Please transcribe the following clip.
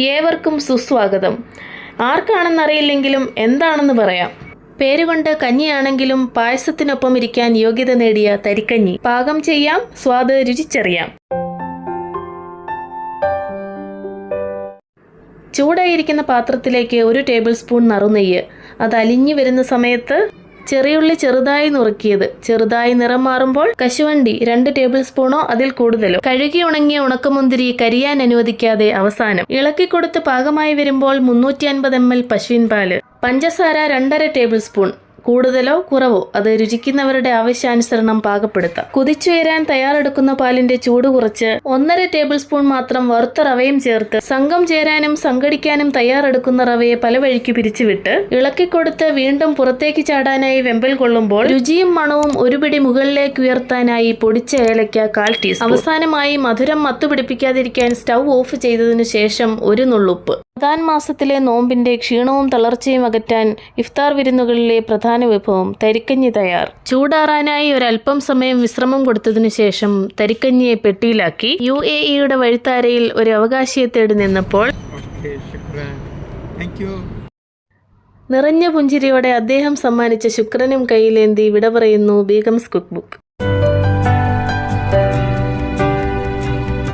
ഏവർക്കും സുസ്വാഗതം. ആർക്കാണെന്നറിയില്ലെങ്കിലും എന്താണെന്ന് പറയാം. പേരുകൊണ്ട് കഞ്ഞിയാണെങ്കിലും പായസത്തിനൊപ്പം ഇരിക്കാൻ യോഗ്യത നേടിയ തരിക്കഞ്ഞി. പാകം ചെയ്യാം സ്വാദ് രുചിച്ചറിയാം. ചൂടായിരിക്കുന്ന പാത്രത്തിലേക്ക് ഒരു ടേബിൾ സ്പൂൺ നറുനെയ്യ്. അത് അലിഞ്ഞു വരുന്ന സമയത്ത് ചെറിയുള്ളി ചെറുതായി നുറുക്കിയത്. ചെറുതായി നിറം മാറുമ്പോൾ കശുവണ്ടി രണ്ട് ടേബിൾ സ്പൂണോ അതിൽ കൂടുതലോ. കഴുകി ഉണങ്ങിയ ഉണക്കമുന്തിരി കരിയാൻ അനുവദിക്കാതെ അവസാനം. ഇളക്കി കൊടുത്ത് പാകമായി വരുമ്പോൾ മുന്നൂറ്റി അൻപത് എം എൽ പശുവിൻ പാൽ. പഞ്ചസാര രണ്ടര ടേബിൾ സ്പൂൺ. കൂടുതലോ കുറവോ അത് രുചിക്കുന്നവരുടെ ആവശ്യാനുസരണം പാകപ്പെടുത്താം. കുതിച്ചുയരാൻ തയ്യാറെടുക്കുന്ന പാലിന്റെ ചൂട് കുറച്ച് ഒന്നര ടേബിൾ സ്പൂൺ മാത്രം വറുത്ത റവയും ചേർത്ത് സംഘം ചേരാനും സംഘടിക്കാനും തയ്യാറെടുക്കുന്ന റവയെ പല വഴിക്ക് പിരിച്ചുവിട്ട് ഇളക്കിക്കൊടുത്ത് വീണ്ടും പുറത്തേക്ക് ചാടാനായി വെമ്പൽ കൊള്ളുമ്പോൾ രുചിയും മണവും ഒരുപിടി മുകളിലേക്ക് ഉയർത്താനായി പൊടിച്ച ഏലയ്ക്ക കാൽ ടീസ്പൂൺ. അവസാനമായി മധുരം മത്തുപിടിപ്പിക്കാതിരിക്കാൻ സ്റ്റൗ ഓഫ് ചെയ്തതിനു ശേഷം ഒരു നുള്ളുപ്പ്. റമദാൻ മാസത്തിലെ നോമ്പിന്റെ ക്ഷീണവും തളർച്ചയും അകറ്റാൻ ഇഫ്താർ വിരുന്നുകളിലെ പ്രധാന വിഭവം തരിക്കഞ്ഞി തയ്യാർ. ചൂടാറാനായി ഒരല്പം സമയം വിശ്രമം കൊടുത്തതിനു ശേഷം തരിക്കഞ്ഞിയെ പെട്ടിയിലാക്കി യു എ ഇയുടെ വഴിത്താരയിൽ ഒരു അവകാശിയെ തേടി നിന്നപ്പോൾ നിറഞ്ഞ പുഞ്ചിരിയോടെ അദ്ദേഹം സമ്മാനിച്ച ശുക്രനും കയ്യിലേന്തി വിട പറയുന്നു ബീഗംസ് കുക്ക് ബുക്ക്.